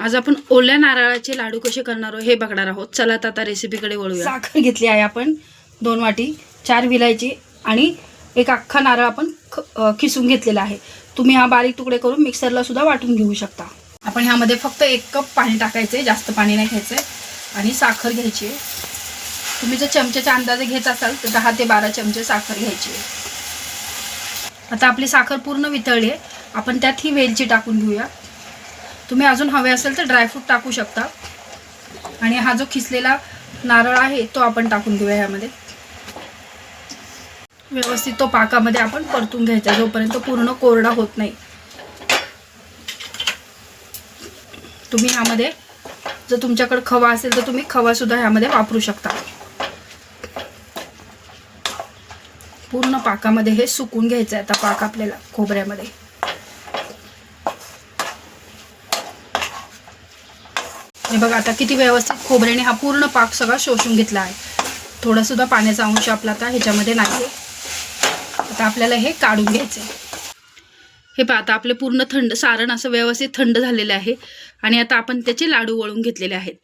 आज आपण ओल्या नारळाचे लाडू कसे करणार आहोत हे बघणार आहोत. चला तर आता रेसिपीकडे वळूया. साखर घेतली आहे आपण दोन वाटी चार विलायची आणि एक अख्खा नारळ आपण खिसून घेतलेला आहे. तुम्ही हा बारीक तुकडे करून मिक्सरला सुद्धा वाटून घेऊ शकता. आपण ह्यामध्ये फक्त एक कप पाणी टाकायचं आहे जास्त पाणी नाही घ्यायचं आहे आणि साखर घ्यायची आहे. तुम्ही जर चमच्याच्या अंदाजे घेत असाल तर दहा ते बारा चमचे साखर घ्यायची आहे. आता आपली साखर पूर्ण वितळली आहे. आपण त्यात ही वेलची टाकून घेऊया. तुम्ही अजून हवे असेल तर ड्रायफ्रूट टाकू शकता. आणि हा जो खिसलेला नारळ आहे तो आपण टाकून घेऊया ह्यामध्ये. व्यवस्थित तो पाकामध्ये आपण परतून घ्यायचा जोपर्यंत पूर्ण कोरडा होत नाही. तुम्ही ह्यामध्ये जर तुमच्याकडे खवा असेल तर तुम्ही खवा सुद्धा ह्यामध्ये वापरू शकता. पूर्ण पाकामध्ये हे सुकून घ्यायचं आहे आता पाक आपल्याला खोबऱ्यामध्ये. हे बघा आता किती व्यवस्थित खोबऱ्याने हा पूर्ण पाक सगळा शोषून घेतला आहे. थोडा सुद्धा पाण्याचा अंश आपला आता ह्याच्यामध्ये नाही आता आपल्याला हे काढून घ्यायचं आहे हे पहा आता आपले पूर्ण थंड सारण असं व्यवस्थित थंड झालेलं आहे. आणि आता आपण त्याचे लाडू वळून घेतलेले आहेत.